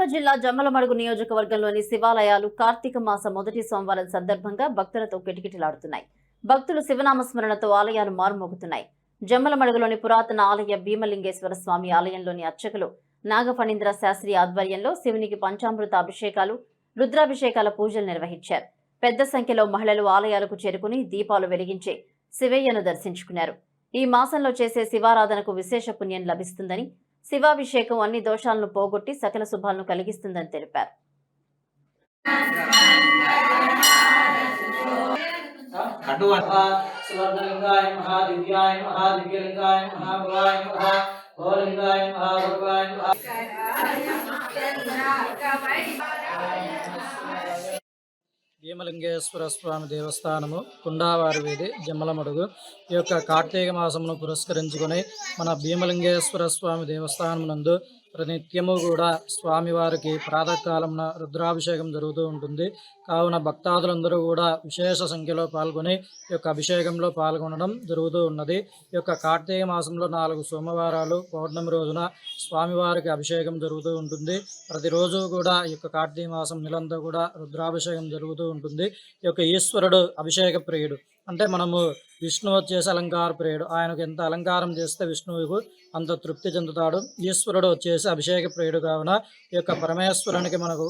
కడప జిల్లా జమ్మలమడుగు నియోజకవర్గంలోని శివాలయాలు కార్తీక మాస మొదటి సోమవారం సందర్భంగా భక్తులతో కిటకిటలాడుతున్నాయి. భక్తులు శివనామ స్మరణతో ఆలయాలు మారుమోగుతున్నాయి. జమ్మలమడుగులోని పురాతన ఆలయ భీమలింగేశ్వర స్వామి ఆలయంలోని అర్చకులు నాగఫణీంద్ర శాస్త్రి ఆధ్వర్యంలో శివునికి పంచామృత అభిషేకాలు రుద్రాభిషేకాల పూజలు నిర్వహించారు. పెద్ద సంఖ్యలో మహిళలు ఆలయాలకు చేరుకుని దీపాలు వెలిగించి శివయ్యను దర్శించుకున్నారు. ఈ మాసంలో చేసే శివారాధనకు విశేష పుణ్యం లభిస్తుందని శివాభిషేకం అన్ని దోషాలను పోగొట్టి సకల శుభాలను కలిగిస్తుందని తెలిపారు. ఖండువ భీమలింగేశ్వర స్వామి దేవస్థానము కుండావారి వీధి జమ్మలమడుగు. ఈ యొక్క కార్తీక మాసమును పురస్కరించుకొని మన భీమలింగేశ్వర స్వామి దేవస్థానం నందు ప్రతినిత్యము కూడా స్వామివారికి ప్రాతకాలంన రుద్రాభిషేకం జరుగుతూ ఉంటుంది. కావున భక్తాదులందరూ కూడా విశేష సంఖ్యలో పాల్గొని ఈ యొక్క అభిషేకంలో పాల్గొనడం జరుగుతూ ఉన్నది. ఈ యొక్క కార్తీక మాసంలో నాలుగు సోమవారాలు పౌర్ణమి రోజున స్వామివారికి అభిషేకం జరుగుతూ ఉంటుంది. ప్రతిరోజు కూడా ఈ యొక్క కార్తీక మాసం నెలంతా కూడా రుద్రాభిషేకం జరుగుతూ ఉంటుంది. ఈ యొక్క ఈశ్వరుడు అభిషేక ప్రియుడు. అంటే మనము విష్ణు వచ్చేసి అలంకార ప్రియుడు. ఆయనకు ఎంత అలంకారం చేస్తే విష్ణువుకు అంత తృప్తి చెందుతాడు. ఈశ్వరుడు వచ్చేసి అభిషేక ప్రియుడు కావున ఈ యొక్క పరమేశ్వరునికి మనకు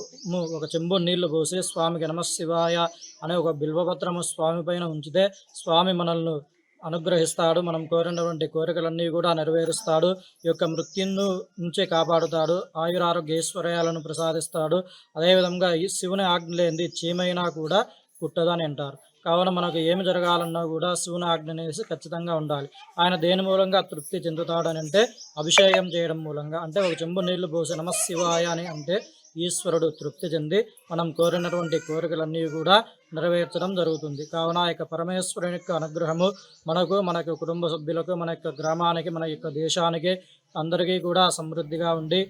ఒక చెంబు నీళ్ళు పోసి స్వామికి నమశివాయ అనే ఒక బిల్వపత్రము స్వామి పైన ఉంచితే స్వామి మనల్ని అనుగ్రహిస్తాడు. మనం కోరినటువంటి కోరికలన్నీ కూడా నెరవేరుస్తాడు. ఈ యొక్క మృత్యును నుంచి కాపాడుతాడు. ఆయురారోగ్య ఐశ్వర్యాలను ప్రసాదిస్తాడు. అదేవిధంగా ఈ శివుని ఆజ్ఞ లేనిది చీమైనా కూడా పుట్టదని అంటారు. కావున మనకు ఏమి జరగాలన్నా కూడా శివుని ఆజ్ఞ అనేసి ఖచ్చితంగా ఉండాలి. ఆయన దేని మూలంగా తృప్తి చెందుతాడని అంటే అభిషేకం చేయడం మూలంగా. అంటే ఒక చెంబు నీళ్ళు పోసి నమ శివాయ అని అంటే ఈశ్వరుడు తృప్తి చెంది మనం కోరినటువంటి కోరికలన్నీ కూడా నెరవేర్చడం జరుగుతుంది. కావున యొక్క పరమేశ్వరుని యొక్క అనుగ్రహము మనకు మన కుటుంబ సభ్యులకు మన యొక్క గ్రామానికి మన యొక్క దేశానికి అందరికీ కూడా సమృద్ధిగా ఉండి